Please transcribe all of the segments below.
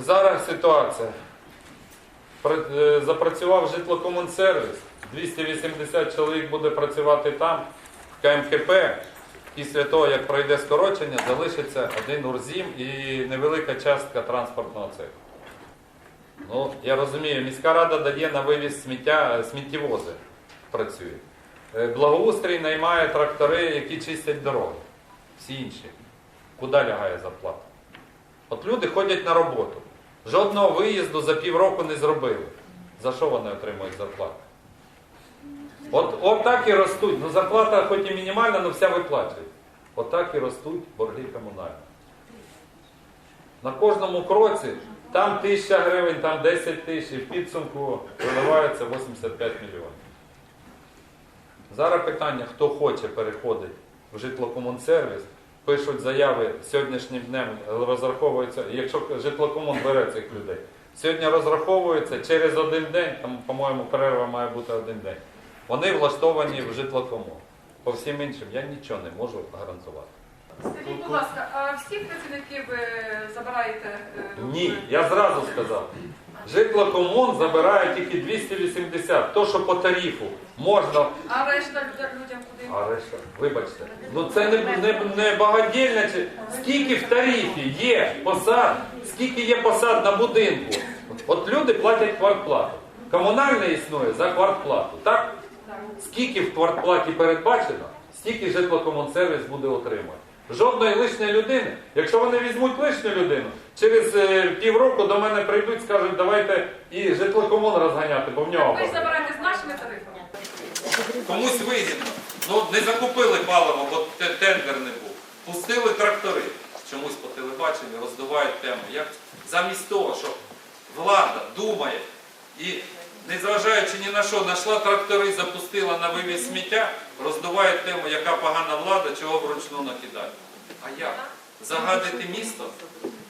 Зараз ситуація. Е, Запрацював житлокомунсервіс. 280 чоловік буде працювати там, в КМКП. Після того, як пройде скорочення, залишиться один урзім і невелика частка транспортного цеху. Ну, я розумію, міська рада дає на вивіз сміття, е, сміттєвози працює. Е, Благоустрій наймає трактори, які чистять дороги. Всі інші. Куди лягає зарплата? От люди ходять на роботу. Жодного виїзду за півроку не зробили. За що вони отримують зарплату? От, от так і ростуть. Ну зарплата хоч і мінімальна, але вся виплачує. От так і ростуть борги комунальні. На кожному кроці там тисяча гривень, там 10 тисяч, і в підсумку виливається 85 мільйонів. Зараз питання, хто хоче переходить в житлокомунсервіс, пишуть заяви сьогоднішнім днем, розраховуються, якщо житлокомун бере цих людей, сьогодні розраховуються через один день, там, по-моєму, перерва має бути один день. Вони влаштовані в житлокомун. По всім іншим я нічого не можу гарантувати. Скажіть, будь ласка, а всіх працівників ви забираєте? е, Ні, я зразу сказав. Житлокомун забирає тільки 280, то що по тарифу можна А решта люд- людям куди? А решта, вибачте, ну це не, не, не багадільне. чи- Скільки в тарифі є посад, скільки є посад на будинку. От люди платять квартплату. Комунальне існує за квартплату. Так? Скільки в квартплаті передбачено, стільки житлокомунсервіс буде отримувати. Жодної лишньої людини. Якщо вони візьмуть лишню людину, через е, півроку до мене прийдуть, скажуть, давайте і житлокомун розганяти, бо в нього. Ви ж забираєте з нашими тарифами. Комусь вигідно. Ну не закупили паливо, бо тендер не був. Пустили трактори. Чомусь по телебаченню роздувають тему. Як замість того, що влада думає і, незважаючи ні на що, знайшла трактори, запустила на вивіз сміття, роздувають тему, яка погана влада, чого вручну накидає. А як? Загадити місто?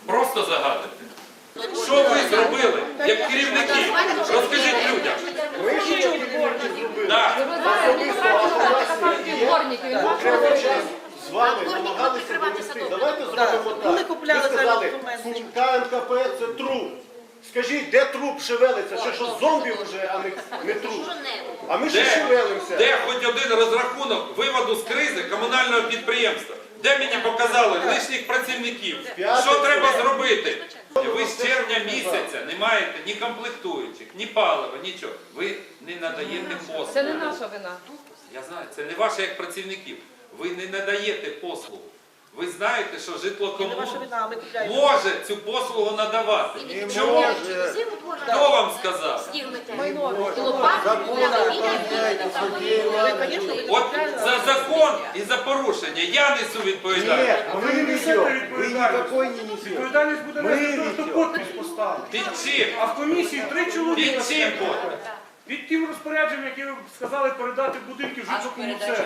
Просто загадити. Що ви зробили як керівники? Розкажіть людям. Так. з вами намагалися довести. Давайте зробимо так. Вони купляли Ви сказали, документи. КМКП це труп. Скажіть, де труп шевелиться? Ще що зомбі вже, а не, не труп. А ми ще Де? шевелимося. Де хоч один розрахунок виводу з кризи комунального підприємства? Де мені показали лишніх працівників? Що треба зробити? Ви з червня місяця не маєте ні комплектуючих, ні палива, нічого. Ви не надаєте послугу. Це не наша вина. Я знаю, це не ваше як працівників. Ви не надаєте послугу. Ви знаєте, що Не купляємо. може цю послугу надавати. Чому? Хто вам сказав? От за закон і за порушення я несу відповідальність. Вы не несете. Не несете. Відповідальність буде нести той, хто підпис поставить. Під чим? А в комісії три чоловіка. Під чим буде? Під тим розпорядженням, яке ви сказали передати будинки в житлокомунсервіс.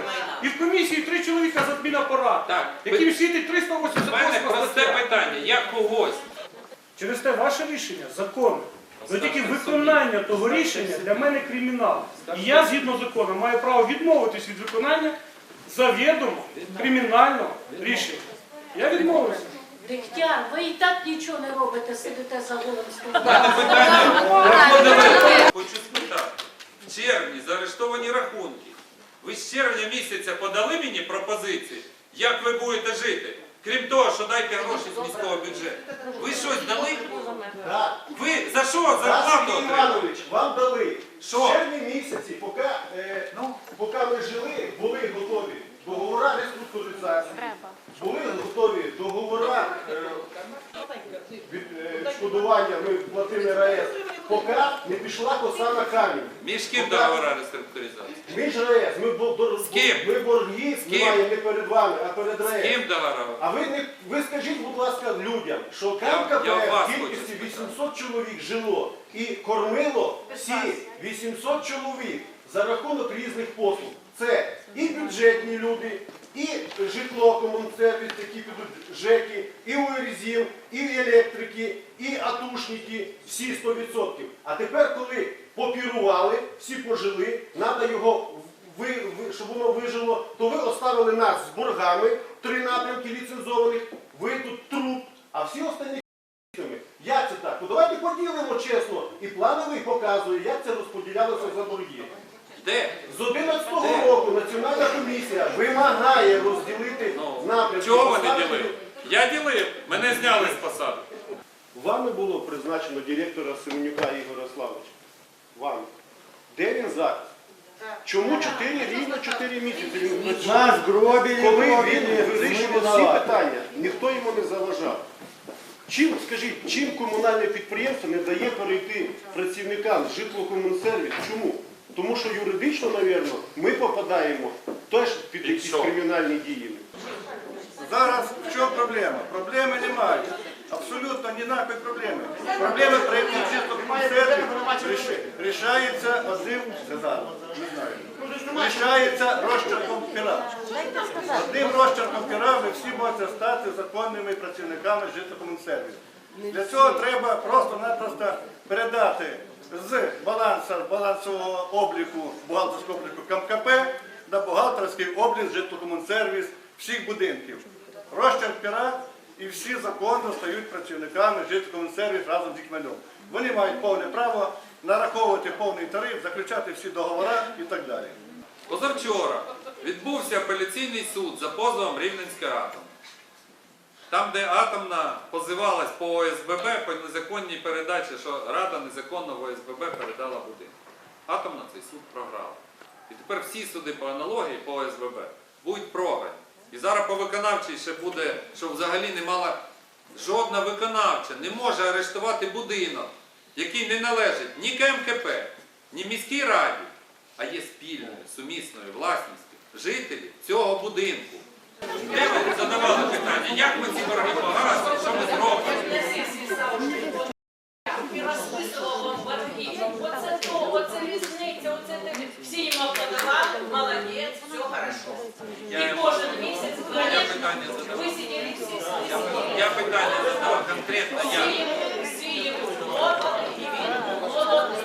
І в комісії три чоловіка з адмінапарат, Так, яким світить У мене просте стаття. питання. Я когось. Через те ваше рішення законне. Ну тільки виконання того рішення для мене кримінал. І я згідно закону маю право відмовитись від виконання завідомо кримінального рішення. Я відмовився. Дегтяр, ви і так нічого не робите, сидите за голим У мене питання. проходили. Хочу спитати. В червні заарештовані рахунки. Ви з червня місяця подали мені пропозиції, як ви будете жити? Крім того, що дайте гроші з міського бюджету. Ви щось дали? Так. Ви за що зарплату отримали? Іванович, вам дали. Що? В червні місяці, поки, е, поки ми жили, були готові договори реструктуризації, були готові договори е, від е, відшкодування, ми платили РАЕС, поки не пішла коса на камінь. Між ким договора реструктуризації? Ми ж РАЕС, ми, бо- до- З ким? ми борги ким? знімаємо не перед вами, а перед З РАЕС. ким договора? А ви не ви скажіть, будь ласка, людям, що КМКП я вас в кількості спитати. 800 чоловік жило і кормило всі 800 чоловік за рахунок різних послуг. Це і бюджетні люди, і житло, комунсервіс, які підуть ЖЕКи, і УРЗІМ, і електрики, і атушники, всі 100%. А тепер, коли попірували, всі пожили, треба його ви, ви, щоб воно вижило, то ви оставили нас з боргами, три напрямки ліцензованих, ви тут труп, а всі останні як розподілимо чесно. І плановий показує, як це розподілялося за борги. Де? З 11 року Національна комісія вимагає розділити Ну, напрямки. чого ви не ділили? Я ділив, мене зняли з посади. Вами було призначено директора Семенюка Ігоря Славовича. Вами. Де він зараз? Чому 4, рівно 4 місяці він працює? Нас гробили, Коли він гробили, вирішував ми всі питання, ніхто йому не заважав. Чим, скажіть, чим комунальне підприємство не дає перейти працівникам з житлокомунсервіс? Чому? Тому що юридично, мабуть, ми попадаємо теж під якісь кримінальні дії. Зараз в чому проблема? Проблеми немає. Абсолютно ніякої проблеми. Проблеми при концерту рішається одним сказав, не знаю. Рішається розчерком пера. Одним розчерком пера ви всі можете стати законними працівниками житлокомунсервісу. Для цього треба просто-напросто передати з балансу, балансового обліку, бухгалтерського обліку КМКП на бухгалтерський облік житлокомунсервіс всіх будинків. Розчерк пера і всі законно стають працівниками житлокомунсервіс разом з Ікмельом. Вони мають повне право нараховувати повний тариф, заключати всі договори і так далі. Позавчора відбувся апеляційний суд за позовом Рівненська атом. Там, де атомна позивалась по ОСББ по незаконній передачі, що Рада незаконно в ОСББ передала будинок. Атомна цей суд програла. І тепер всі суди по аналогії по ОСББ будуть програні. І зараз по виконавчій ще буде, що взагалі не мала жодна виконавча не може арештувати будинок, який не належить ні КМКП, ні міській раді, а є спільною, сумісною власністю жителів цього будинку. Де ви задавали питання, як ми ці борги погасимо, що ми зробимо? І розписував борги. Оце то, оце різниця, оце те. Всі їм аплодували, молодець, все хорошо. І кожен місяць, конечно, ви сиділи всі сиділи. я питання задавав конкретно Всі я. йому, всі йому хлопали, і він молодець.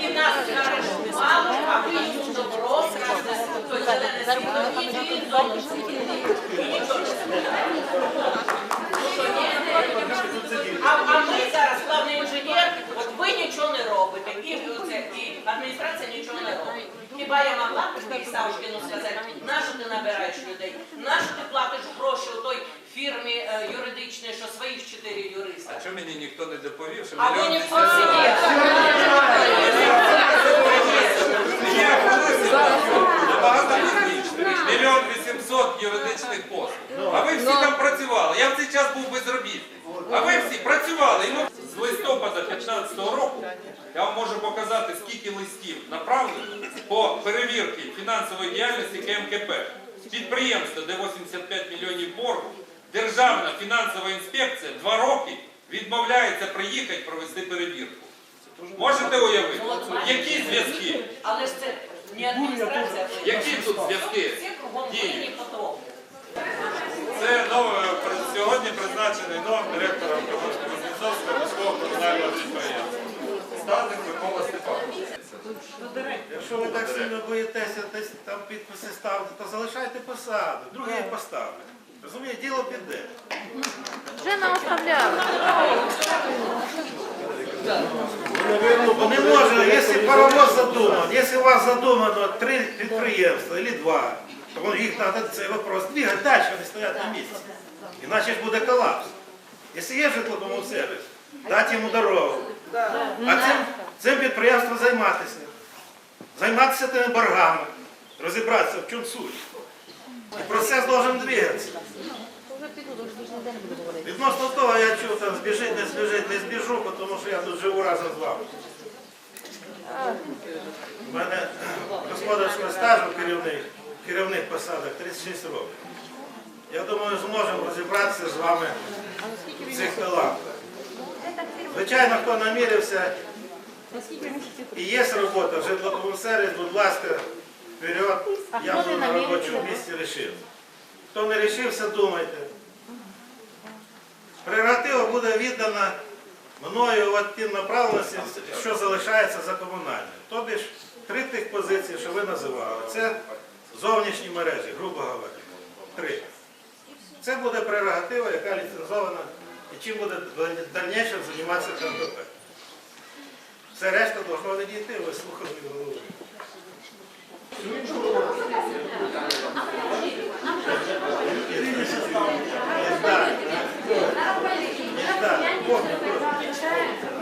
І нас арештували, а ви йому добро, скажете, той зелене світло, і він добре сиділи. І нічого не сказали. Ну, що, ні? А, а ми зараз, главний інженер, от ви нічого не робите, і, оце, і адміністрація нічого не робить. Хіба я Савушкіну сказати, нащо ти набираєш людей? Нащо ти платиш гроші у той фірмі е, юридичній, що своїх чотири юриста? А чому мені ніхто не доповів, що А ви мільйон не в вісімсот- є. Набагато пізніше. Мільйон вісімсот юридичних послуг. А ви всі там працювали. Я в цей час був безробітний. А ви всі працювали. І ми з листопада 2015 року я вам можу показати, скільки листів направлено по перевірці фінансової діяльності КМКП. Підприємство, де 85 мільйонів боргу, Державна фінансова інспекція два роки відмовляється приїхати провести перевірку. Можете уявити, які зв'язки? Але ж це не адміністрація. Які тут зв'язки? Всі кругом винні потом. Це нове, сьогодні призначений новим директором Вознесовського міського комунального підприємства. Стадник Микола Степанович. Якщо ви так сильно боїтеся десь там підписи ставити, то залишайте посаду, другий поставить. Розумієте, діло піде. Вже не оставляли. Ну, Не може, якщо паровоз задуман, якщо у вас задумано три підприємства або два, то їх треба цей вопрос двигати далі, вони стоять на місці. Іначе ж буде колапс. Якщо є житловому сервіс, дати йому дорогу. А цим, цим підприємством займатися. Займатися тими боргами, розібратися, в чому суть. І процес должен двигатися. Відносно того, я чув, там збіжить, не збіжить, не збіжу, тому що я тут живу разом з вами. У мене господарського стажу керівних, керівних посадах 36 років. Я думаю, зможемо розібратися з вами в цих талантах. Звичайно, хто намірився і є робота в житловому сервіс, будь ласка, вперед, я буду на робочому місці рішив. Хто не рішився, думайте. Прерогатива буде віддана мною в тим направленості, що залишається за комунальним. Тобі ж три тих позиції, що ви називали. Це Зовнішні мережі, грубо говоря. Три. Це буде прерогатива, яка ліцензована і чим буде дальніше займатися КНПП. Все решта должно дійти, ви слухали голову. Не так. Не так.